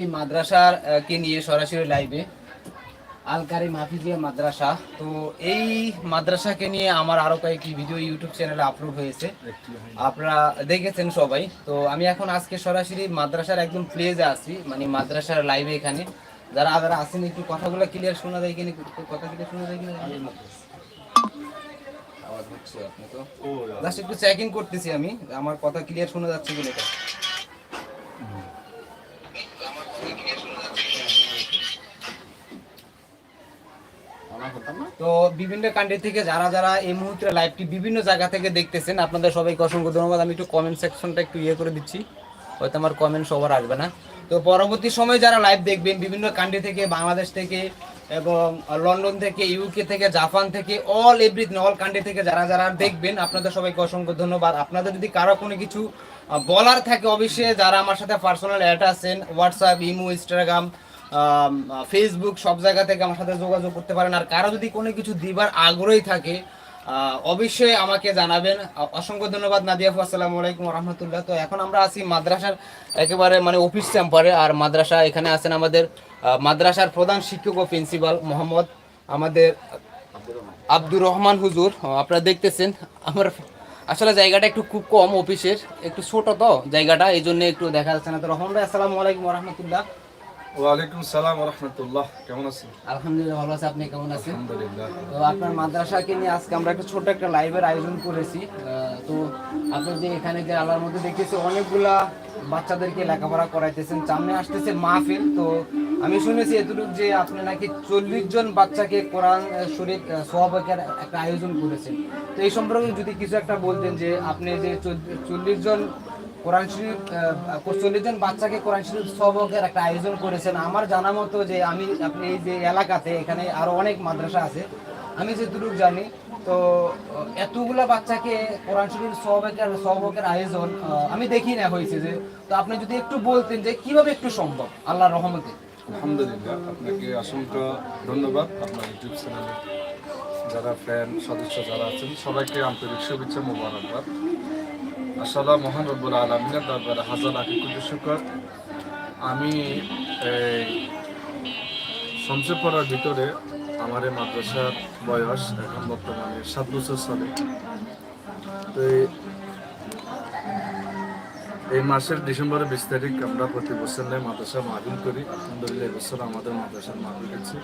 এই মাদ্রাসার কে নিয়ে সরাসরি লাইভে আলকারি মাফিজিয়া মাদ্রাসা। তো এই মাদ্রাসাকে নিয়ে আমার আরও কয়েকটি ভিডিও ইউটিউব চ্যানেলে আপলোড হয়েছে। আপনারা দেখেছেন সবাই। তো আমি এখন আজকে সরাসরি মাদ্রাসার একদম প্লেজে আছি মানে মাদ্রাসার লাইভে এখানে। যারা যারা আসেন একটু কথাগুলো ক্লিয়ার শোনা যায় কিনা কথা ক্লিয়ার শোনা যায় কিনা আওয়াজ হচ্ছে আপনি তো? জাস্ট একটু চেকিং করতেছি আমি। আমার কথা ক্লিয়ার শোনা যাচ্ছে কিনা তো বিভিন্ন কান্ট্রি থেকে যারা যারা এই মুহূর্তে লাইভটি বিভিন্ন জায়গা থেকে দেখতেছেন, আপনাদের সবাইকে অসংখ্য ধন্যবাদ। আমি একটু কমেন্ট সেকশনটা একটু ইয়ে করে দিচ্ছি। হয়তো আমার কমেন্ট সবার আসবে না। তো পরবর্তী সময়ে যারা লাইভ দেখবেন, বিভিন্ন কান্ট্রি থেকে, বাংলাদেশ থেকে এবং লন্ডন থেকে ইউকে থেকে, জাপান থেকে অল এভরিথিং অল কান্ট্রি থেকে যারা যারা দেখবেন, আপনাদের সবাইকে অসংখ্য ধন্যবাদ। আপনাদের যদি কারও কোনো কিছু বলার থাকে, অবশ্যই যারা আমার সাথে পার্সোনাল অ্যাড আছেন হোয়াটসঅ্যাপ ইমো ইনস্টাগ্রাম ফেসবুক সব জায়গা থেকে আমার সাথে যোগাযোগ করতে পারেন। আর কারও যদি কোনো কিছু দিবার আগ্রহী থাকে অবশ্যই আমাকে জানাবেন। অসংখ্য ধন্যবাদ, নাদিয়া আসসালামু আলাইকুম রহমতুল্লাহ তো এখন আমরা আছি মাদ্রাসার একেবারে মানে অফিস চেম্বারে আর মাদ্রাসা, এখানে আছেন আমাদের মাদ্রাসার প্রধান শিক্ষক ও প্রিন্সিপাল মোহাম্মদ আমাদের আব্দুর রহমান হুজুর। আপনারা দেখতেছেন, আমার আসলে জায়গাটা একটু খুব কম অফিসের একটু ছোট তো জায়গাটা, এই জন্য একটু দেখা যাচ্ছে না। তো রহমান ভাই, আসসালামু আলাইকুম রহমতুল্লাহ ওয়ালাইকুম সালাম রহমতুল্লাহ। কেমন আছেন? আলহামদুলিল্লাহ ভালো আছে। আপনি কেমন আছেন? আলহামদুলিল্লাহ। তো আপনার মাদ্রাসাকে নিয়ে আজকে আমরা একটা ছোট একটা লাইভের আয়োজন করেছি। তো আপনি যে এখানে যে আল্লাহর মধ্যে দেখতেছি অনেকগুলা বাচ্চাদেরকে লেখাপড়া করাইতেছেন। সামনে আসতেছে মাহফিল। তো আমি শুনেছি এতটুকু যে আপনি নাকি চল্লিশ জন বাচ্চাকে কোরআন শরীফ সোহাবের একটা আয়োজন করেছেন। তো এই সম্পর্কে যদি কিছু একটা বলতেন যে আপনি যে চল্লিশ জন কোরআন শরীফ চল্লিশ জন বাচ্চাকে কোরআন শরীফ সবকের একটা আয়োজন করেছেন। আমার জানা মতো যে আমি, আপনি এই যে এলাকাতে, এখানে আরও অনেক মাদ্রাসা আছে। আমি যেটুকু জানি, তো এতগুলা বাচ্চাকে কোরআন শরীফ সবকের সবকের আয়োজন আমি দেখি না হয়েছে যে, তো আপনি যদি একটু বলতেন যে কীভাবে একটু সম্ভব আল্লাহ রহমতে? আলহামদুলিল্লাহ, আপনাকে অসংখ্য ধন্যবাদ আপনার ইউটিউব চ্যানেলে। যারা ফ্যান সদস্য যারা আছেন, সবাইকে আন্তরিক শুভেচ্ছা, মোবারকবাদ। আসলে মহান রব্বুল আলমিনের দরবারে হাজার আকি কোটি শুকর। আমি এই শমসে পড়ার ভিতরে আমার এই মাদ্রাসার বয়স এখন বর্তমানে সাত বছর চলে। তো এই- মাসের ডিসেম্বরের বিশ তারিখ আমরা প্রতি বছর নেয় মাদ্রাসা মাহবিল করি। আলহামদুলিল্লাহ এবছর আমাদের মাদ্রাসার মাহবিল হচ্ছে।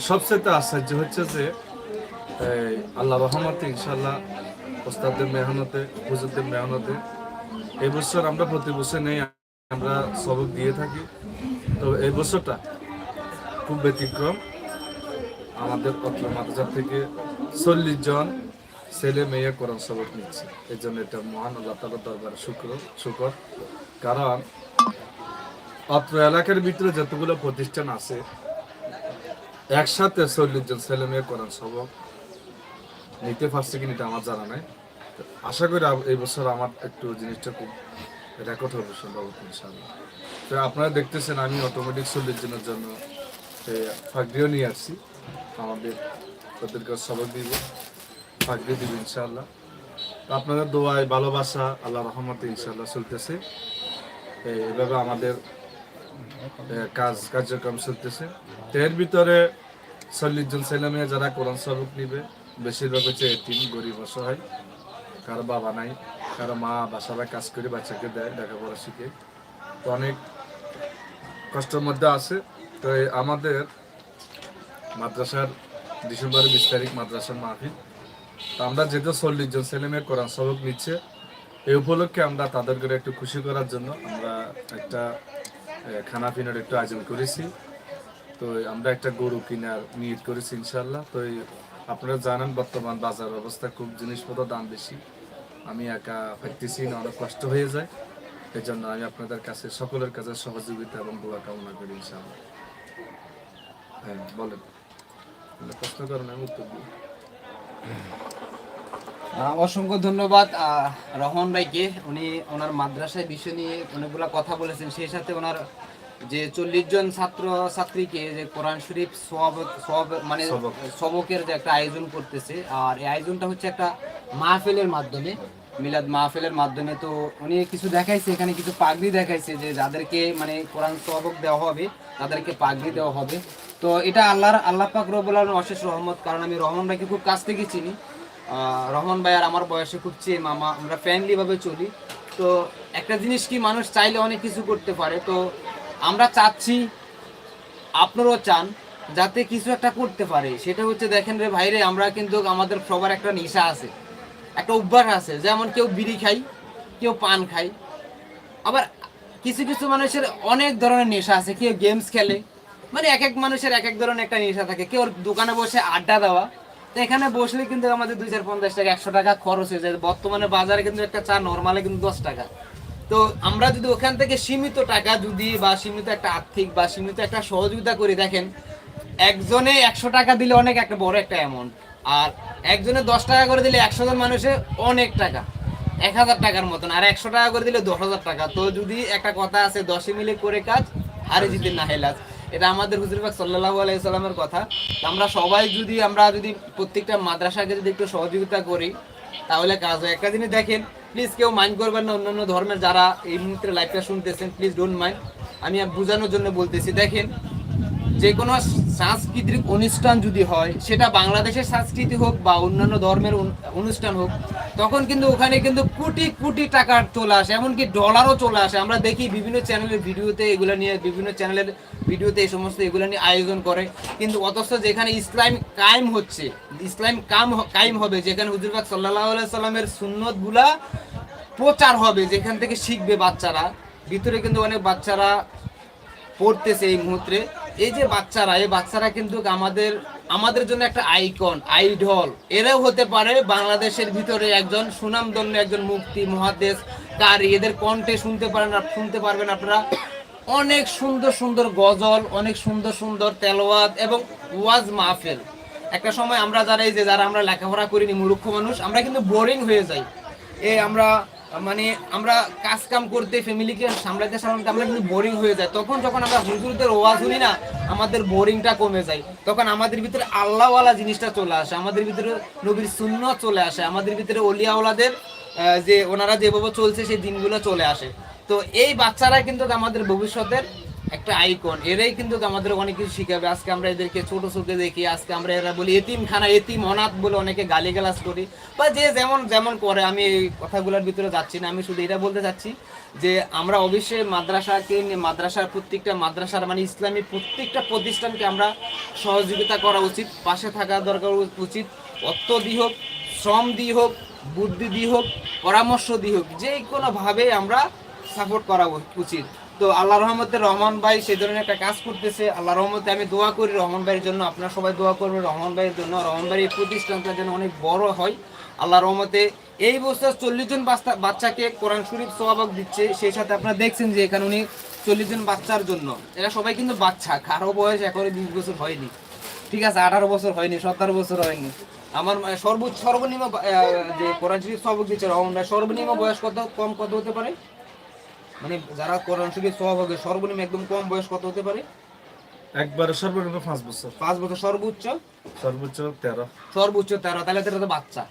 সবচেয়ে আশ্চর্য হচ্ছে যে আল্লাহ রহমতে ইনশাল্লাহ ওস্তাদদের মেহনতে, হুজুরদের মেহনতে। এই বছর আমরা প্রতি বছর নেই, আমরা সবক দিয়ে থাকি। তো এই বছরটা খুব ব্যতিক্রম। আমাদের পত্র মাদ্রাসা থেকে চল্লিশ জন ছেলে মেয়ে কোরআন সবক নিচ্ছে। এই জন্য এটা মহান আল্লাহ তালার দরবারে শুক্র, শুকর। কারণ অত্র এলাকার ভিতরে যতগুলো প্রতিষ্ঠান আছে, একসাথে চল্লিশ জন ছেলে মেয়ে কোরআন সবক নিতে পারছে কিনা এটা আমার জানা নাই। আশা করি এই বছর আমার একটু জিনিসটা খুব রেকর্ড হবে সম্ভবত, ইনশাআল্লাহ। তো আপনারা দেখতেছেন আমি অটোমেটিক চল্লিশ জন্য ফাঁকরিও নিয়ে আসছি। আমাদের ওদেরকে সবক দিব ফাঁকরি দিব ইনশাল্লাহ আপনাদের দোয়ায় ভালোবাসা আল্লাহ রহমতে ইনশাল্লাহ চলতেছে। এভাবে আমাদের কাজ, কার্যক্রম চলতেছে। এর ভিতরে চল্লিশ জন ছেলে মেয়ে যারা কোরআন সবক নিবে, বেশিরভাগ হচ্ছে এতিম, গরিব, অসহায়। কারও বাবা নাই, কারও মা বাসারা কাজ করে বাচ্চাকে দেয় লেখাপড়া শিখে। তো অনেক কষ্টের মধ্যে আছে। তো আমাদের মাদ্রাসার ডিসেম্বর বিশ তারিখ মাদ্রাসার মাহফিল। তো আমরা যেহেতু চল্লিশ জন ছেলে মেয়ে কোরআন সবক নিচ্ছে, এই উপলক্ষে আমরা তাদেরকে একটু খুশি করার জন্য আমরা একটা খানা পিনার একটু আয়োজন করেছি। তো আমরা একটা গরু কিনার নিয়ত করেছি ইনশাল্লাহ তো আপনারা জানেন, বর্তমান বাজার অবস্থা খুব জিনিসপত্র দাম বেশি। আমি একা পাইতেছি না, অনেক কষ্ট হয়ে যায়। এই জন্য আমি আপনাদের কাছে, সকলের কাছে সহযোগিতা এবং দোয়া কামনা করি হ্যাঁ বলেন। প্রশ্ন করেন, আমি উত্তর দিই। অসংখ্য ধন্যবাদ রহমান ভাইকে। উনি ওনার মাদ্রাসায় বিষয় নিয়ে অনেকগুলা কথা বলেছেন, সেই সাথে ওনার যে চল্লিশ জন ছাত্র ছাত্রীকে যে কোরআন শরীফ সব সব মানে সবকের যে একটা আয়োজন করতেছে আর এই আয়োজনটা হচ্ছে একটা মাহফিলের মাধ্যমে মিলাদ মাহফিলের মাধ্যমে। তো উনি কিছু দেখাইছে এখানে কিছু পাগড়ি দেখাইছে যে যাদেরকে মানে কোরআন সবক দেওয়া হবে তাদেরকে পাগড়ি দেওয়া হবে। তো এটা আল্লাহর আল্লাহ পাক আলামিন অশেষ রহমত কারণ আমি রহমান ভাইকে খুব কাছ থেকে চিনি। রহমান ভাই আর আমার বয়সে খুব চেয়ে মামা আমরা ফ্যামিলি ভাবে চলি। তো একটা জিনিস কি মানুষ চাইলে অনেক কিছু করতে পারে। তো আমরা চাচ্ছি, আপনারাও চান, যাতে কিছু একটা করতে পারে। সেটা হচ্ছে দেখেন রে ভাইরে, আমরা কিন্তু আমাদের সবার একটা নেশা আছে, একটা অভ্যাস আছে। যেমন কেউ বিড়ি খাই, কেউ পান খাই। আবার কিছু কিছু মানুষের অনেক ধরনের নেশা আছে। কেউ গেমস খেলে মানে এক এক মানুষের এক এক ধরনের একটা নেশা থাকে। কেউ দোকানে বসে আড্ডা দেওয়া। তো এখানে বসলে কিন্তু আমাদের দুই চার পঞ্চাশ টাকা, একশো টাকা খরচ হয়ে যায়। বর্তমানে বাজারে কিন্তু একটা চা নর্মালে কিন্তু দশ টাকা। তো আমরা যদি ওখান থেকে সীমিত টাকা যদি বা সীমিত একটা আর্থিক বা সীমিত একটা সহযোগিতা করে, দেখেন, একজনে একশো টাকা দিলে অনেক একটা বড় একটা অ্যামাউন্ট আর একজনে দশ টাকা করে দিলে একশো জন মানুষের অনেক টাকা, এক হাজার টাকার মতন, আর একশো টাকা করে দিলে দশ হাজার টাকা। তো যদি একটা কথা আছে, দশে মিলে করে কাজ, হারে জিতে না হেলাজ। এটা আমাদের হুজুরবাগ সাল্লাহ আলাইসাল্লামের কথা। আমরা সবাই যদি, আমরা যদি প্রত্যেকটা মাদ্রাসাকে যদি একটু সহযোগিতা করি, তাহলে কাজ হয়। একটা জিনিস দেখেন প্লিজ কেউ মাইন্ড করবেন না, অন্যান্য ধর্মের যারা এই মুহূর্তে লাইফটা শুনতেছেন প্লিজ ডোন্ট মাইন্ড আমি বোঝানোর জন্য বলতেছি, দেখেন যে কোনো সাংস্কৃতিক অনুষ্ঠান যদি হয়, সেটা বাংলাদেশের সংস্কৃতি হোক বা অন্যান্য ধর্মের অনুষ্ঠান হোক, তখন কিন্তু ওখানে কিন্তু কোটি কোটি টাকার চলে আসে, এমনকি ডলারও চলে আসে। আমরা দেখি বিভিন্ন চ্যানেলের ভিডিওতে এগুলো নিয়ে, বিভিন্ন চ্যানেলের ভিডিওতে এই সমস্ত এগুলো নিয়ে আয়োজন করে। কিন্তু অথচ যেখানে ইসলাম কায়েম হচ্ছে, ইসলাম কাম কায়েম হবে, যেখানে হুজুরবাগ সাল্লাহ সাল্লামের সুন্নতগুলা প্রচার হবে, যেখান থেকে শিখবে বাচ্চারা, ভিতরে কিন্তু অনেক বাচ্চারা পড়তেছে এই মুহূর্তে। এই যে বাচ্চারা, এই বাচ্চারা কিন্তু আমাদের আমাদের জন্য একটা আইকন, আইডল। এরাও হতে পারে বাংলাদেশের ভিতরে একজন সুনামধন্য একজন মুক্তি মহাদেশ কারি এদের কণ্ঠে শুনতে পারেন শুনতে পারবেন আপনারা। অনেক সুন্দর সুন্দর গজল, অনেক সুন্দর সুন্দর তেলোয়াত এবং ওয়াজ মাহফেল। একটা সময় আমরা যারা, এই যে যারা আমরা লেখাপড়া করিনি, মূর্খ মানুষ, আমরা কিন্তু বোরিং হয়ে যাই। এই আমরা মানে আমরা কাজ কাম করতে ফ্যামিলিকে সামলাতে সামলাতে আমরা কিন্তু বোরিং হয়ে যায়। তখন যখন আমরা হুজুরদের ওয়াজ শুনি না, আমাদের বোরিংটা কমে যায়। তখন আমাদের ভিতরে আল্লাহওয়ালা জিনিসটা চলে আসে, আমাদের ভিতরে নবীর শূন্য চলে আসে, আমাদের ভিতরে অলিয়াওয়ালাদের যে ওনারা যেভাবে চলছে, সেই দিনগুলো চলে আসে। তো এই বাচ্চারা কিন্তু আমাদের ভবিষ্যতের একটা আইকন এরাই কিন্তু আমাদের অনেক কিছু শিখাবে। আজকে আমরা এদেরকে ছোট চোখে দেখি, আজকে আমরা এরা বলি এতিম খানা এতিম অনাথ বলে অনেকে গালিগালাজ করি। বা যে যেমন যেমন করে, আমি এই কথাগুলোর ভিতরে যাচ্ছি না, আমি শুধু এটা বলতে চাচ্ছি যে আমরা অবশ্যই মাদ্রাসাকে মাদ্রাসার প্রত্যেকটা, মাদ্রাসার মানে ইসলামী প্রত্যেকটা প্রতিষ্ঠানকে আমরা সহযোগিতা করা উচিত, পাশে থাকা দরকার উচিত। অর্থ দিয়ে হোক, শ্রম দিয়ে হোক, বুদ্ধি দিয়ে হোক, পরামর্শ দিয়ে হোক যে কোনোভাবে আমরা সাপোর্ট করা উচিত। তো আল্লাহ রহমতে রহমান ভাই সেই ধরনের একটা কাজ করতেছে। আল্লাহ রহমতে আমি দোয়া করি রহমান ভাইয়ের জন্য, আপনারা সবাই দোয়া করবেন রহমান ভাইয়ের জন্য। রহমান ভাইয়ের এই প্রতিষ্ঠানটা যেন অনেক বড় হয়। আল্লাহ রহমতে এই বছর চল্লিশ জন বাচ্চা বাচ্চাকে কোরআন শরীফ সোয়াবক দিচ্ছে। সেই সাথে আপনারা দেখছেন যে এখানে উনি চল্লিশ জন বাচ্চার জন্য। এরা সবাই কিন্তু বাচ্চা, কারও বয়স এখনও বিশ বছর হয়নি। ঠিক আছে, আঠারো বছর হয়নি সতেরো বছর হয়নি। আমার সর্বোচ্চ সর্বনিম্ন যে কোরআন শরীফ সবক দিচ্ছে রহমান ভাই, সর্বনিম্ন বয়স কত কম কত হতে পারে? মানে যারা কোরআন শরীফ সহভাগে সর্বনিম্ন একদম কম বয়স কত হতে পারে? একবারে সর্বনিম্ন পাঁচ বছর। পাঁচ বছর সর্বোচ্চ? সর্বোচ্চ তেরো। সর্বোচ্চ তেরো তাহলে তো এরা তো বাচ্চা।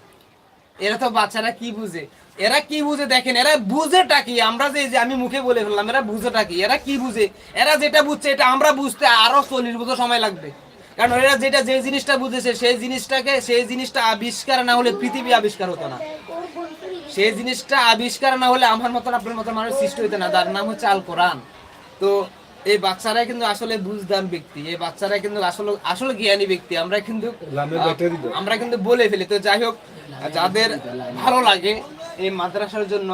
এরা তো বাচ্চারা কি বুঝে? এরা কি বুঝে দেখেন এরা বুঝেটা কি? আমরা যে যে আমি মুখে বলে ফেললাম এরা বুঝেটা কি? এরা কি বুঝে? এরা যেটা বুঝছে এটা আমরা বুঝতে আরও চল্লিশ বছর সময় লাগবে। কারণ এরা যেটা যে জিনিসটা বুঝেছে সেই জিনিসটাকে সেই জিনিসটা আবিষ্কার না হলে পৃথিবী আবিষ্কার হতো না। সেই জিনিসটা আবিষ্কার না হলে আমার মতন আপনার মতন মানুষ সৃষ্টি হইতো না যার নাম হচ্ছে আল কোরআন। তো এই বাচ্চারা কিন্তু আসলে বুঝদান ব্যক্তি এই বাচ্চারা কিন্তু আসলে আসলে জ্ঞানী ব্যক্তি আমরা কিন্তু আমরা কিন্তু বলে ফেলি। তো যাই হোক যাদের ভালো লাগে এই মাদ্রাসার জন্য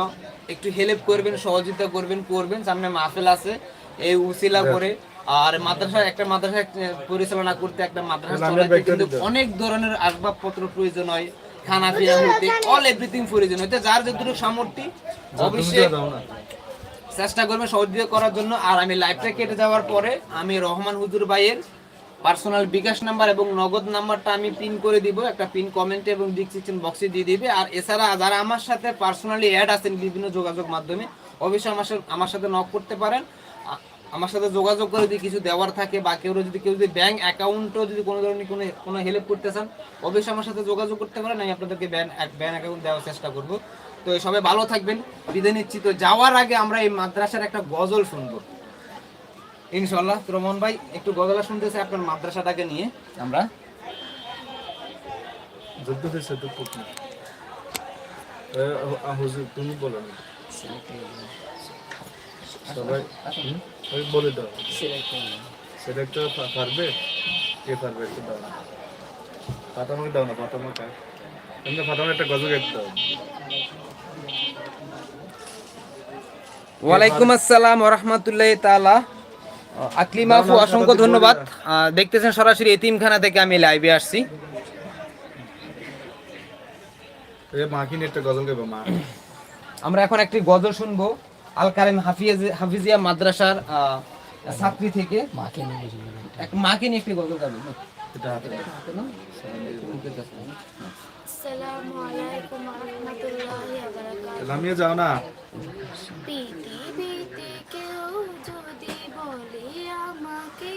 একটু হেল্প করবেন সহযোগিতা করবেন করবেন সামনে মাহফিল আছে এই উসিলা করে। আর মাদ্রাসা একটা মাদ্রাসা পরিচালনা করতে একটা মাদ্রাসা কিন্তু অনেক ধরনের আসবাবপত্র প্রয়োজন হয়। খানা হইতে অল এভরিথিং প্রয়োজন হইতে যার যতটুকু সামর্থ্য অবশ্যই দাও না। চেষ্টা করবেন সহযোগিতা করার জন্য। আর আমি লাইভটা কেটে যাওয়ার পরে আমি রহমান হুজুর ভাইয়ের পার্সোনাল বিকাশ নাম্বার এবং নগদ নাম্বারটা আমি পিন করে দিব। একটা পিন কমেন্টে এবং ডিসক্রিপশন বক্সে দিয়ে দিবে। আর এছাড়া যারা আমার সাথে পার্সোনালি অ্যাড আছেন বিভিন্ন যোগাযোগ মাধ্যমে অবশ্যই আমার সাথে আমার সাথে নক করতে পারেন। আমার সাথে যোগাযোগ করে যদি কিছু দেওয়ার থাকে বা কেউ যদি কেউ যদি ব্যাঙ্ক অ্যাকাউন্টও যদি কোনো ধরনের কোনো কোনো হেল্প করতে চান অবশ্যই আমার সাথে যোগাযোগ করতে পারেন আমি আপনাদেরকে ব্যাংক ব্যাঙ্ক অ্যাকাউন্ট দেওয়ার চেষ্টা করব। তো সবাই ভালো থাকবেন বিদায় নিচ্ছি। তো যাওয়ার আগে আমরা এই মাদ্রাসার একটা গজল শুনব। ইনশাল্লাহ তো রমন ভাই একটু গজলা শুনতেছে আপনার মাদ্রাসাটাকে নিয়ে। আমরা যুদ্ধ হয়েছে হুজুর তুমি বলো না। সবাই ওই বলে দাও। সেটা একটা পারবে? কে পারবে একটু দাও না। ফাতামাকে দাও না ফাতামাকে। এমনি ফাতামা একটা গজল গাইতে দাও। ওয়ালাইকুম আসসালাম রহমতুল্লাহ তালা আকলিমা আপু অসংখ্য ধন্যবাদ। দেখতেছেন সরাসরি এতিমখানা থেকে আমি লাইভে আসছি। এ নিয়ে একটা গজল গাইবো মা? আমরা এখন একটি গজল শুনব। আল কারিম হাফিজ হাফিজিয়া মাদ্রাসার আহ, ছাত্রী থেকে মাকে এক মাকে নিয়ে একটি গজল গাবো এটা হাতে দাও। আসসালামু আলাইকুম রহমতুল্লাহি ওয়া নামিয়ে যাও না। পৃথিবীতে কেউ যদি বলে আমাকে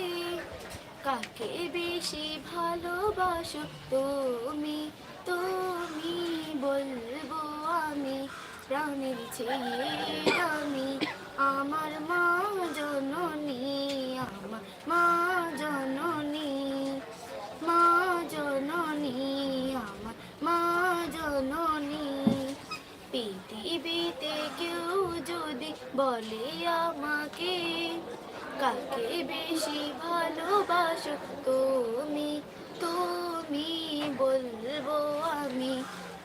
কাকে বেশি ভালোবাসো? তুমি তুমি বলব আমি প্রাণের ছেলে আমি আমার মা জননী, আমার মা জননী মা জননী, আমার মা জননী। পৃথিবীতে কেউ যদি বলে আমাকে, কাকে বেশি ভালোবাসো তুমি? তুমি বলব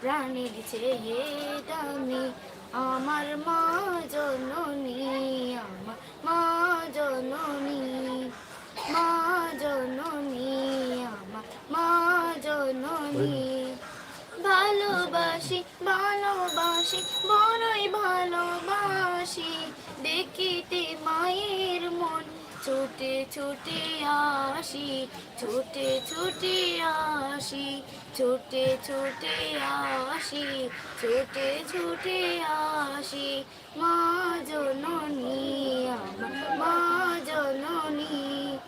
প্রাণের চেয়ে দামি। আমার মা জননী, আমার মা জননী মা জননী, আমার মা জননী। ভালোবাসি ভালোবাসি, বড়ই ভালোবাসি। দেখিতে মায়ের মন ছুটে ছুটে আসি, ছুটে ছুটে আসি, ছুটে ছুটে আসি, ছুটে ছুটে আসি। মা জননী, আমার মা জননী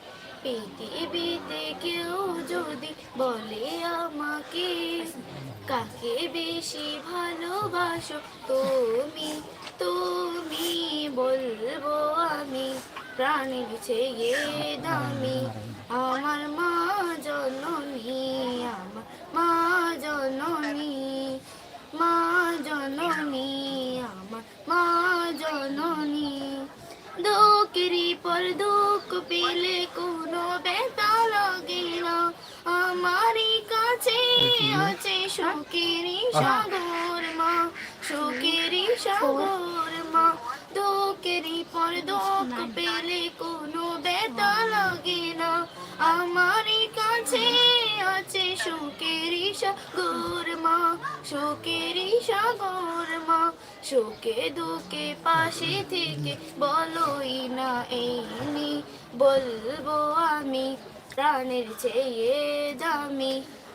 পৃথিবীতে কেউ যদি বলে আমাকে, কাকে বেশি ভালোবাসো তুমি? তুমি বলব আমি প্রাণের চেয়ে দামি। আমার মা জননী আমার মা জননী মা জননী আমার মা জননী। দুঃখেরই পর দুঃখ পেলে কোনো ব্যথা লাগে না। আমারই কাছে আছে সুখেরই সাগর মা। সুখেরই সাগর, মা দুঃখেরই পর দুঃখ পেলে কোনো ব্যথা লাগে না। আমারই কাছে আছে সুখেরই সাগর, মা সুখেরই সাগর, মা সুখে দুঃখে পাশে থেকে বলোই না এই বলব আমি প্রাণের চেয়ে দামি।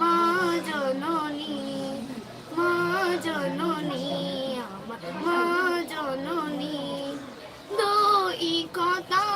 মা জননী মা জননী আমার মা জননী। দই কথা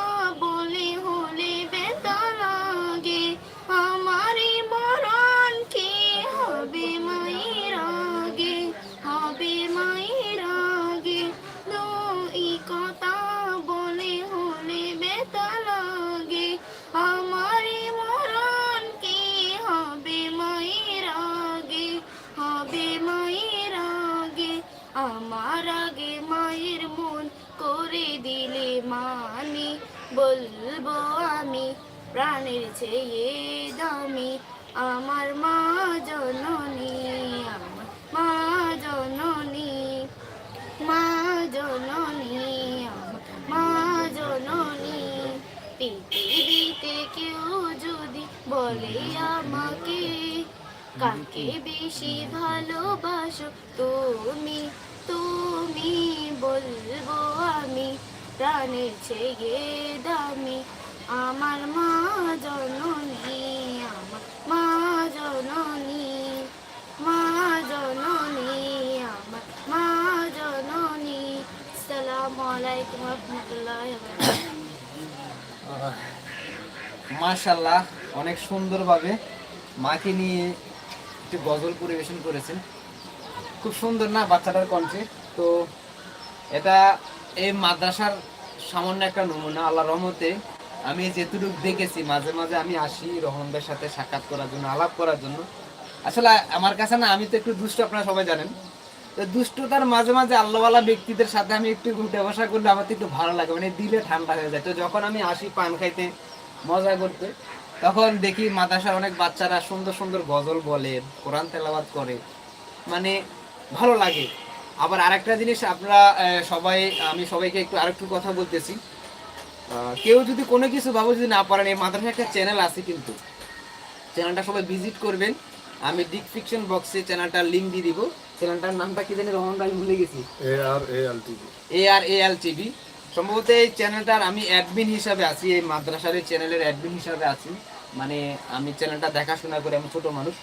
ভালোবাসো, তুমি তুমি বলব আমি প্রাণের চেয়ে দামি। আমার মা জননী, আমার মা জননী মা জননী, আমার মা জননী। সালাম আলাইকুম রহমতুল্লাহ মাশাল্লাহ অনেক সুন্দরভাবে মাকে নিয়ে একটি গজল পরিবেশন করেছেন। খুব সুন্দর না বাচ্চাটার কণ্ঠে? তো এটা এই মাদ্রাসার সামান্য একটা নমুনা আল্লাহ রহমতে আমি যেটুকু দেখেছি, মাঝে মাঝে আমি আসি রহমান ভাইয়ের সাথে সাক্ষাৎ করার জন্য, আলাপ করার জন্য। আসলে আমার কাছে না, আমি তো একটু দুষ্ট, আপনারা সবাই জানেন। তো দুষ্টতার মাঝে মাঝে আল্লাহওয়ালা ব্যক্তিদের সাথে আমি একটু উঠে বসা করলে আমার তো একটু ভালো লাগে মানে দিলে ঠান্ডা হয়ে যায়। তো যখন আমি আসি পান খাইতে, মজা করতে তখন দেখি মাদ্রাসার অনেক বাচ্চারা সুন্দর সুন্দর গজল বলে কোরআন তেলাওয়াত করে। মানে ভালো লাগে। আবার আরেকটা জিনিস আপনারা সবাই আমি সবাইকে একটু আরেকটু কথা বলতেছি। কেউ যদি কোনো কিছু ভাবো যদি না পারেন এই মাদ্রাসার একটা চ্যানেল আছে কিন্তু। চ্যানেলটা সবাই ভিজিট করবেন। আমি ডিসক্রিপশন বক্সে চ্যানেলটার লিঙ্ক দিয়ে দিব। চ্যানেলটার নামটা কি জানি রহমান ভাই ভুলে গেছি। এ আর এ এল টিভি এ আর এ এল টিভি সম্ভবত এই চ্যানেলটার আমি অ্যাডমিন হিসাবে আছি এই মাদ্রাসার এই চ্যানেলের অ্যাডমিন হিসাবে আছি। মানে আমি চ্যানেলটা দেখাশোনা করে আমি ছোট মানুষ।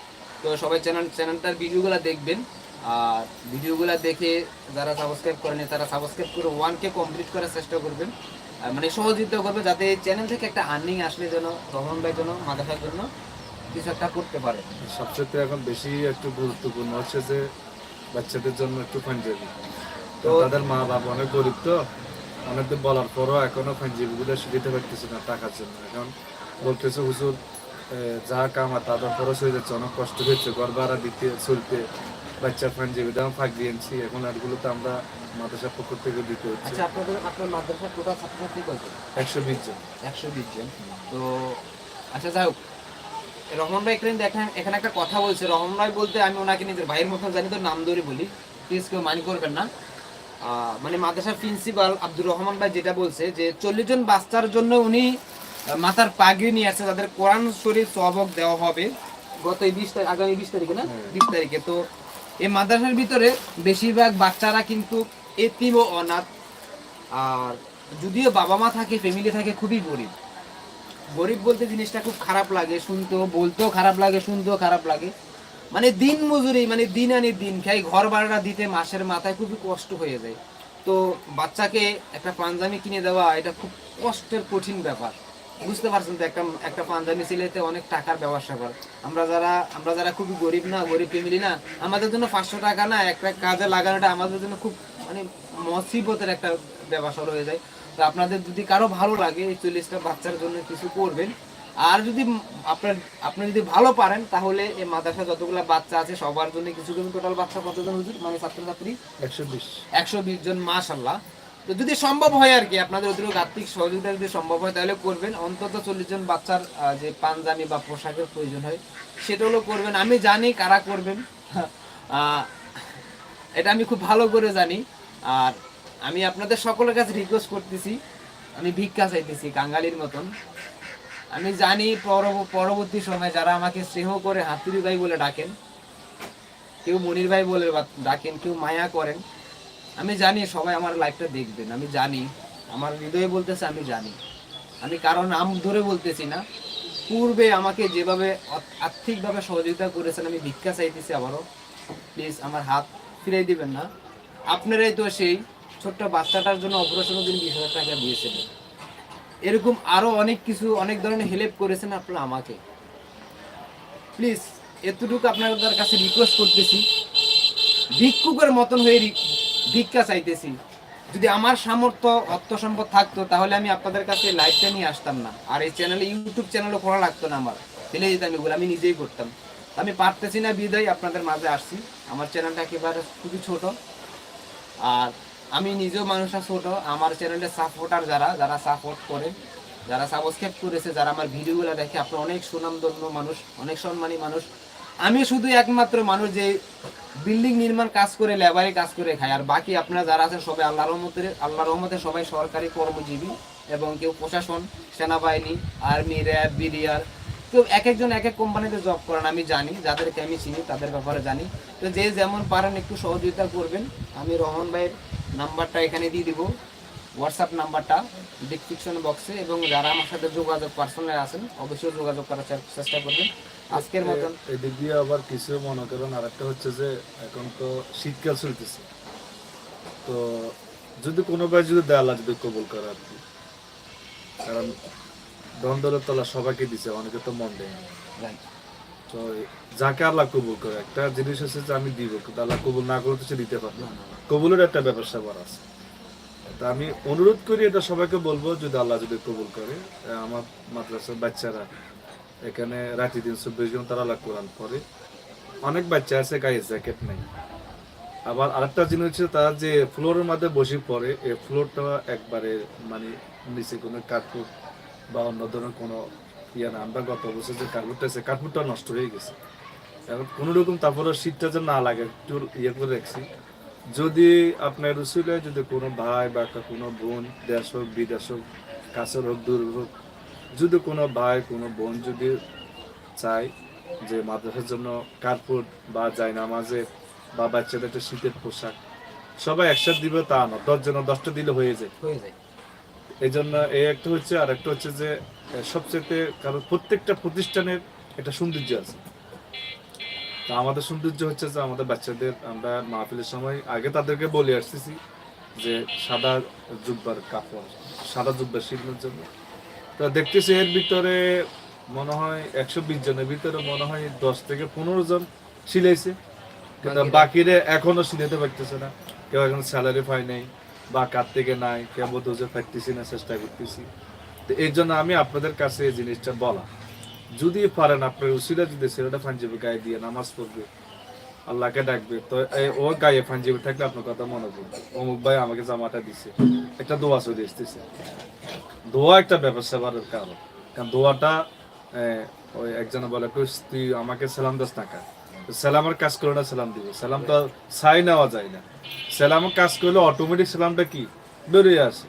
তো সবাই চ্যানেল চ্যানেলটার ভিডিওগুলো দেখবেন। আর ভিডিওগুলো দেখে যারা সাবস্ক্রাইব করেনি তারা সাবস্ক্রাইব করে ওয়ানকে কমপ্লিট করার চেষ্টা করবেন। আর মানে সহযোগিতা করবে যাতে চ্যানেল থেকে একটা আর্নিং আসলে যেন রহমান ভাই যেন মাদ্রাসার জন্য কিছু একটা করতে পারে। সবচেয়ে এখন বেশি একটু গুরুত্বপূর্ণ হচ্ছে যে বাচ্চাদের জন্য একটু পাঞ্জাবি। তো তো- তাদের মা বাবা অনেক গরিব তো অনেকদিন বলার পরও এখনও পাঞ্জাবি গুলো দিতে পারতেছে না টাকার জন্য। এখন বলতেছে হুজুর যা কামা তাদের খরচ হয়ে যাচ্ছে অনেক কষ্ট হচ্ছে ঘর ভাড়া দিতে চলতে বাচ্চার পাঞ্জাবি দাম ফাঁক দিয়েছি এখন আরগুলো তো আমরা মাদ্রাসা পক্ষ থেকে দিতে হচ্ছে। আচ্ছা আপনাদের আপনার মাদ্রাসার টোটাল ছাত্রছাত্রী কত একশো বিশ জন। একশো বিশ জন। তো আচ্ছা যাই হোক। রহমান ভাই এখানে দেখেন এখানে একটা কথা বলছে। রহমান ভাই বলতে আমি ওনাকে নিজের ভাইয়ের মতো জানি তো নাম ধরে বলি। প্লিজ কেউ মানি করবেন না। মানে মাদ্রাসার প্রিন্সিপাল আব্দুর রহমান ভাই যেটা বলছে যে চল্লিশ জন বাচ্চার জন্য উনি মাথার পাগড়ি নিয়ে আসছে তাদের কোরআন শরীফ সবক দেওয়া হবে গত এই বিশ তারিখ আগামী বিশ তারিখে না? বিশ তারিখে। তো এই মাদ্রাসার ভিতরে বেশিরভাগ বাচ্চারা কিন্তু এতিম ও অনাথ। আর যদিও বাবা মা থাকে ফ্যামিলি থাকে খুবই গরিব। গরিব বলতে জিনিসটা খুব খারাপ লাগে শুনতেও বলতেও খারাপ লাগে শুনতেও খারাপ লাগে। মানে দিন মজুরি মানে দিন আনি দিন খাই ঘর ভাড়া দিতে মাসের মাথায় খুবই কষ্ট হয়ে যায়। তো বাচ্চাকে একটা পাঞ্জাবি কিনে দেওয়া এটা খুব কষ্টের কঠিন ব্যাপার। বুঝতে পারছেন তো একটা একটা পাঞ্জাবি সিলাইতে অনেক টাকার ব্যবসা কর। আমরা যারা আমরা যারা খুবই গরিব না গরিব ফ্যামিলি না আমাদের জন্য পাঁচশো টাকা না একটা কাজে লাগানোটা আমাদের জন্য খুব মানে মসিবতের একটা ব্যবসা হয়ে যায়। তো আপনাদের যদি কারও ভালো লাগে এই চল্লিশটা বাচ্চার জন্য কিছু করবেন। আর যদি আপনার আপনি যদি ভালো পারেন তাহলে এই মাদ্রাসা যতগুলো বাচ্চা আছে সবার জন্য কিছু করবেন টোটাল বাচ্চা কতজন হুজুর? মানে ছাত্রছাত্রী? একশো বিশ। একশো বিশ জন মাশাল্লাহ তো যদি সম্ভব হয় আর কি, আপনাদের অতিরিক্ত আর্থিক সহযোগিতা যদি সম্ভব হয়, তাহলে করবেন। অন্তত চল্লিশ জন বাচ্চার যে পাঞ্জাবি বা পোশাকের প্রয়োজন হয় সেটা হলো করবেন। আমি জানি কারা করবেন। এটা আমি খুব ভালো করে জানি। আর আমি আপনাদের সকলের কাছে রিকোয়েস্ট করতেছি। আমি ভিক্ষা চাইতেছি, কাঙ্গালির মতন। আমি জানি পরবর্তী সময় যারা আমাকে স্নেহ করে হাতুড়ি ভাই বলে ডাকেন, কেউ মনির ভাই বলে ডাকেন, কেউ মায়া করেন আমি জানি সবাই আমার লাইফটা দেখবেন, আমি জানি। আমার হৃদয়ে বলতেছে, আমি জানি। আমি কারও নাম ধরে বলতেছি না। পূর্বে আমাকে যেভাবে আর্থিকভাবে সহযোগিতা করেছেন, আমি ভিক্ষা চাইতেছি আবারও। প্লিজ আমার হাত ফিরিয়ে দিবেন না। আপনারাই তো সেই ছোট্ট বাচ্চাটার জন্য অপারেশনের দিন বিশ হাজার টাকা দিয়েছিলেন। এরকম আরও অনেক কিছু, অনেক ধরনের হেল্প করেছেন আপনারা আমাকে। প্লিজ এতটুকু আপনাদের কাছে রিকোয়েস্ট করতেছি। ভিক্ষুকের মতন হয়ে ভিক্ষা চাইতেছি। যদি আমার সামর্থ্য অর্থ সম্পদ থাকতো, তাহলে আমি আপনাদের কাছে লাইভটা নিয়ে আসতাম না। আর এই চ্যানেলে ইউটিউব চ্যানেলও করা লাগতো না আমার। ফেলে দিতাম এগুলো, আমি নিজেই করতাম। আমি পারতেছি না, বিদায় আপনাদের মাঝে আসছি। আমার চ্যানেলটা একেবারে খুবই ছোট। আর আমি নিজেও মানুষটা ছোট। আমার চ্যানেলের সাপোর্টার যারা যারা সাপোর্ট করে, যারা সাবস্ক্রাইব করেছে, যারা আমার ভিডিওগুলো দেখে, আপনার অনেক সুনামধন্য মানুষ, অনেক সম্মানী মানুষ। আমি শুধু একমাত্র মানুষ যে বিল্ডিং নির্মাণ কাজ করে, লেবারে কাজ করে খায়। আর বাকি আপনারা যারা আছেন সবাই আল্লাহ রহমতের আল্লাহ রহমতে সবাই সরকারি কর্মজীবী এবং কেউ প্রশাসন, সেনাবাহিনী, আর্মি, র্যাব, বিডিআর, কেউ এক একজন এক এক কোম্পানিতে জব করেন, আমি জানি। যাদেরকে আমি চিনি, তাদের ব্যাপারে জানি। তো যে যেমন পারেন একটু সহযোগিতা করবেন। আমি রহমান ভাইয়ের নাম্বারটা এখানে দিয়ে দিব। হোয়াটসঅ্যাপ নাম্বারটা ডিসক্রিপশন বক্সে এবং যারা আমার সাথে যোগাযোগ পার্সোনাল আছেন, অবশ্যই যোগাযোগ করার চেষ্টা করবেন। আজকের মতন। এদিক দিয়ে আবার কিছু মনে করেন আর একটা হচ্ছে যে এখন তো শীতকাল চলতেছে। তো যদি কোনো ভাই যদি দেয় আল্লাহ যদি কবুল করে আর কি। কারণ তলা সবাইকে দিছে অনেকে তো মন দেয় তো যাকে আল্লাহ কবুল করে একটা জিনিস হচ্ছে যে আমি দিব কিন্তু আল্লাহ কবুল না করলে তো সে দিতে পারবে না। কবুলের একটা ব্যাপার স্যাপার আছে। তা আমি অনুরোধ করি এটা সবাইকে বলব যদি আল্লাহ যদি কবুল করে আমার মাদ্রাসার বাচ্চারা এখানে রাতি দিন চব্বিশ ঘণ্টা আল্লাহ কোরআন পড়ে। অনেক বাচ্চা আছে গায়ে জ্যাকেট নেই। আবার আরেকটা জিনিস হচ্ছে তারা যে ফ্লোরের মধ্যে বসে পড়ে, এই ফ্লোরটা একবারে মানে নিচে কোনো কার্পুট বা অন্য ধরনের কোনো ইয়ে না। আমরা গত বছর যে কার্পুটটা আছে কার্পুটটা নষ্ট হয়ে গেছে। এখন কোনো রকম তারপরে শীতটা যেন না লাগে, একটু ইয়ে করে রাখছি। যদি আপনার রসুলে যদি কোনো ভাই বা কোনো বোন দেশ হোক, বিদেশ হোক, কাছের হোক দূর হোক যদি কোনো ভাই কোনো বোন যদি চায় যে মাদ্রাসার জন্য কার্পুট বা যায় নামাজে বা বাচ্চাদের একটা শীতের পোশাক সবাই একসাথে দিবে তা না দশ জন দশটা দিলে হয়ে যায়। হয়ে যায়। এই জন্য এই একটা হচ্ছে আর একটা হচ্ছে যে সবচেয়ে কারণ প্রত্যেকটা প্রতিষ্ঠানের একটা সৌন্দর্য আছে। তা আমাদের সৌন্দর্য হচ্ছে যে আমাদের বাচ্চাদের আমরা মাহফিলের সময় আগে তাদেরকে বলে আসতেছি যে সাদা জুব্বার কাপড় সাদা জুব্বার শিল্পের জন্য। তো দেখতেছি এর ভিতরে মনে হয় একশো বিশ জনের ভিতরে মনে হয় দশ থেকে পনেরো জন সিলাইছে। কিন্তু বাকিরা- এখনও সিলাইতে পারতেছে না। কেউ এখন স্যালারি পায় নাই বা কার থেকে নাই কেউ বোধ পারতেছি না চেষ্টা করতেছি। তো এই জন্য আমি আপনাদের কাছে এই জিনিসটা বলা। যদি পারেন আপনার উসিলা যদি ছেলেটা পাঞ্জাবি গায়ে দিয়ে নামাজ পড়বে। আল্লাহকে ডাকবে। তো ও গায়ে পাঞ্জাবি থাকলে আপনার কথা মনে পড়বে। অমুক ভাই আমাকে জামাটা দিছে। একটা দোয়া চলে এসতেছে দোয়া একটা ব্যবসা বাড়ার কারণ। কারণ দোয়াটা ওই একজন বলে তুই আমাকে সালাম দাস টাকা সালামের কাজ করলে না সালাম দিব। সালাম তো ছাই নেওয়া যায় না। সালামের কাজ করলে অটোমেটিক সালামটা কি? বেরিয়ে আসে।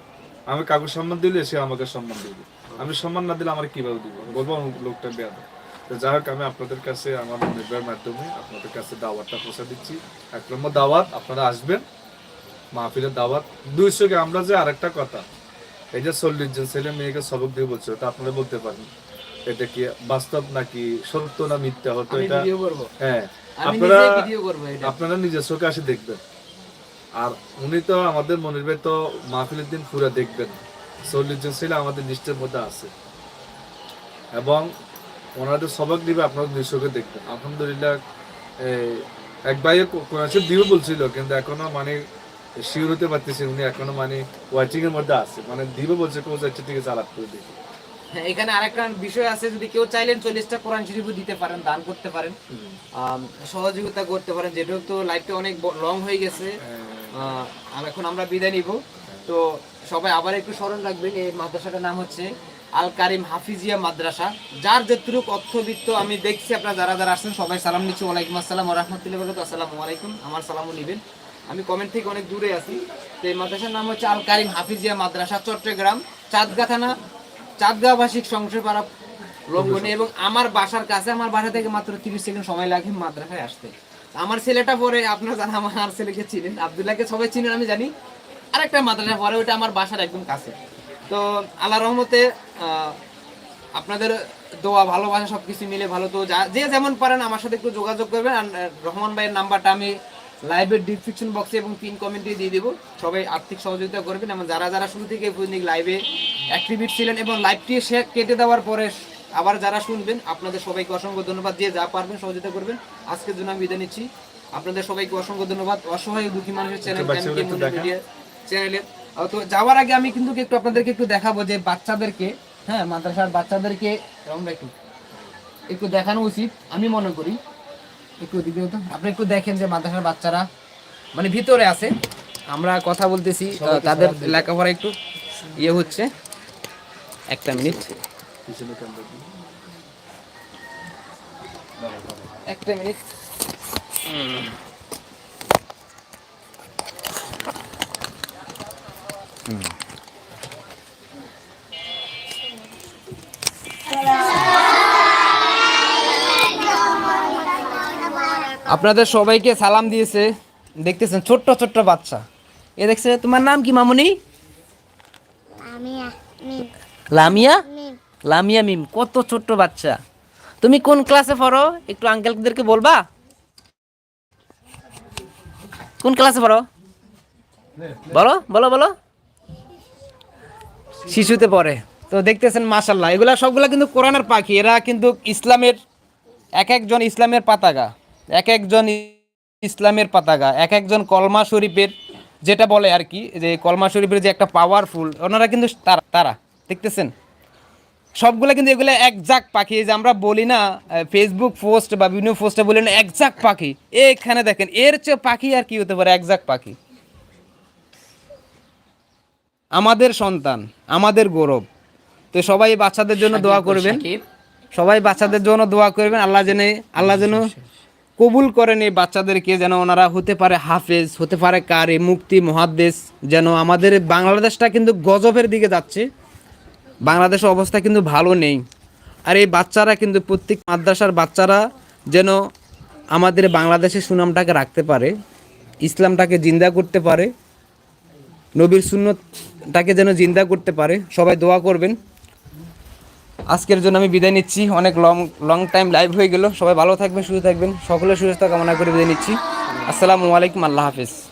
আমি কাকুর সম্মান দিলে সে আমাকে সম্মান দিবে। আমি সম্মান না দিলে আমার কীভাবে দিব? বলব লোকটা বেয়াদ তো যাই হোক আমি আপনাদের কাছে আমার মনিবের মাধ্যমে আপনাদের কাছে দাওয়াতটা পৌঁছে দিচ্ছি। এক নম্বর দাওয়াত আপনারা আসবেন। মাহফিলের দাওয়াত। দুইশো আমরা যে আরেকটা কথা এই যে চল্লিশ জন ছেলে মেয়েকে সবক দিয়ে বলছে ওটা আপনারা বলতে পারেন। এটা কি বাস্তব নাকি সত্য না মিথ্যা? হতো এটা হ্যাঁ আপনারা আপনারা নিজের চোখে আসে দেখবেন। আর উনি তো আমাদের মনির ভাই তো মাহফিলের দিন পুরো দেখবেন। চল্লিশ জন ছেলে আমাদের লিস্টের মধ্যে আছে। এবং ওনাদের সবক দিবে আপনারা দুই চোখে দেখবেন। আলহামদুলিল্লাহ এক ভাইয়ে কোন দিও বলছিল কিন্তু এখনও মানে শিওর হতে পারতেছি উনি এখনও মানে ওয়াচিং এর মধ্যে আছে। মানে দিবে বলছে কোচ আচ্ছা ঠিক আছে আলাপ করে দেখি। হ্যাঁ, এখানে আরেকটা বিষয় আছে যদি কেউ চাইলেন চল্লিশটা কোরআন শরীফও দিতে পারেন দান করতে পারেন। সহযোগিতা করতে পারেন যেহেতু তো লাইফটা অনেক লং হয়ে গেছে। আর এখন আমরা বিদায় নিব। তো সবাই আবার একটু স্মরণ রাখবেন এই মাদ্রাসাটার নাম হচ্ছে আল কারিম হাফিজিয়া মাদ্রাসা, যার যতটুকু অর্থবিত্ত আমি দেখছি, আপনারা যারা যারা আসছেন, সবাই সালাম নিচ্ছি। ওয়ালাইকুম আসসালাম রহমতুল্লাহ বরকাত আসসালামু আলাইকুম। আমার সালামও নেবেন। আমি কমেন্ট থেকে অনেক দূরে আছি। তো এই মাদ্রাসার নাম হচ্ছে আল কারিম হাফিজিয়া মাদ্রাসা, চট্টগ্রাম চাঁদগা থানা চাঁদগা ভাষিক সংসদপাড়া লঙ্ঘনে এবং আমার বাসার কাছে, আমার বাসা থেকে মাত্র তিরিশ সেকেন্ড সময় লাগে মাদ্রাসায় আসতে। আমার ছেলেটা পরে, আপনার জানা আমার ছেলেকে চিনেন, আবদুল্লাহকে সবাই চিনেন, আমি জানি। আরেকটা মাদ্রাসা পরে, ওইটা আমার বাসার একদম কাছে। তো আল্লাহ রহমতে আপনাদের দোয়া ভালোবাসা সব কিছু মিলে ভালো তো যা- যে যেমন পারেন আমার সাথে একটু যোগাযোগ করবেন আর রহমান ভাইয়ের নাম্বারটা আমি লাইভের ডিসক্রিপশন বক্সে এবং পিন কমেন্টে দিয়ে দেবো। সবাই আর্থিক সহযোগিতা করবেন এবং যারা যারা শুরু থেকে পর্যন্ত লাইভে অ্যাক্টিভিট ছিলেন এবং লাইভটি সে কেটে দেওয়ার পরে আবার যারা শুনবেন আপনাদের সবাইকে অসংখ্য ধন্যবাদ। দিয়ে যা পারবেন সহযোগিতা করবেন। আজকের জন্য আমি বিদায় নিচ্ছি। আপনাদের সবাইকে অসংখ্য ধন্যবাদ। অসহায় দুঃখী মানুষের চ্যানেল চ্যানেলে তো যাওয়ার আগে আমি কিন্তু একটু আপনাদেরকে একটু দেখাবো যে বাচ্চাদেরকে হ্যাঁ মাদ্রাসার বাচ্চাদেরকে আমরা একটু একটু দেখানো উচিত আমি মনে করি। একটু ওদিকে তো আপনি একটু দেখেন যে মাদ্রাসার বাচ্চারা মানে ভিতরে আছে। আমরা কথা বলতেছি তাদের লেখাপড়া একটু ইয়ে হচ্ছে। একটা মিনিট। একটা মিনিট। আপনাদের সবাইকে সালাম দিয়েছে। দেখতেছেন, ছোট্ট ছোট্ট বাচ্চা। এ দেখছে, তোমার নাম কি, মামুনি? লামিয়া? লামিয়া মিম, কত ছোট্ট বাচ্চা। তুমি কোন ক্লাসে পড়ো? একটু আঙ্কেলদেরকে বলবা? কোন ক্লাসে পড়ো? বলো বলো বলো। শিশুতে পড়ে। তো দেখতেছেন মাশাল্লাহ এগুলা সবগুলা কিন্তু কোরআনের পাখি। এরা কিন্তু ইসলামের এক একজন ইসলামের পাতাগা। এক একজন ইসলামের পাতাগা। এক একজন কলমা শরীফের যেটা বলে আর কি, যে কলমা শরীফের যে একটা পাওয়ারফুল ওনারা কিন্তু তারা তারা। দেখতেছেন? সবগুলো কিন্তু এগুলো একজাক পাখি। যে আমরা বলি না ফেসবুক পোস্ট বা বিভিন্ন পোস্টে বলি না, একজাক পাখি। এখানে দেখেন, এর চেয়ে পাখি আর কি হতে পারে, একজাক পাখি। আমাদের সন্তান, আমাদের গৌরব তো সবাই বাচ্চাদের জন্য দোয়া করবেন। সবাই বাচ্চাদের জন্য দোয়া করবেন। আল্লাহ জেনে আল্লাহ যেন কবুল করেন এই বাচ্চাদেরকে যেন ওনারা হতে পারে হাফেজ হতে পারে কারি মুক্তি মহাদ্দেশ যেন আমাদের বাংলাদেশটা কিন্তু গজবের দিকে যাচ্ছে। বাংলাদেশের অবস্থা কিন্তু ভালো নেই। আর এই বাচ্চারা কিন্তু প্রত্যেক মাদ্রাসার বাচ্চারা যেন আমাদের বাংলাদেশের সুনামটাকে রাখতে পারে ইসলামটাকে জিন্দা করতে পারে নবীর সুন্নতটাকে যেন জিন্দা করতে পারে। সবাই দোয়া করবেন। আজকের জন্য আমি বিদায় নিচ্ছি। অনেক লং লং টাইম লাইভ হয়ে গেল। সবাই ভালো থাকবেন, সুস্থ থাকবেন। সকলের সুস্থতা কামনা করে বিদায় নিচ্ছি। আসসালামু আলাইকুম, আল্লাহ হাফিজ।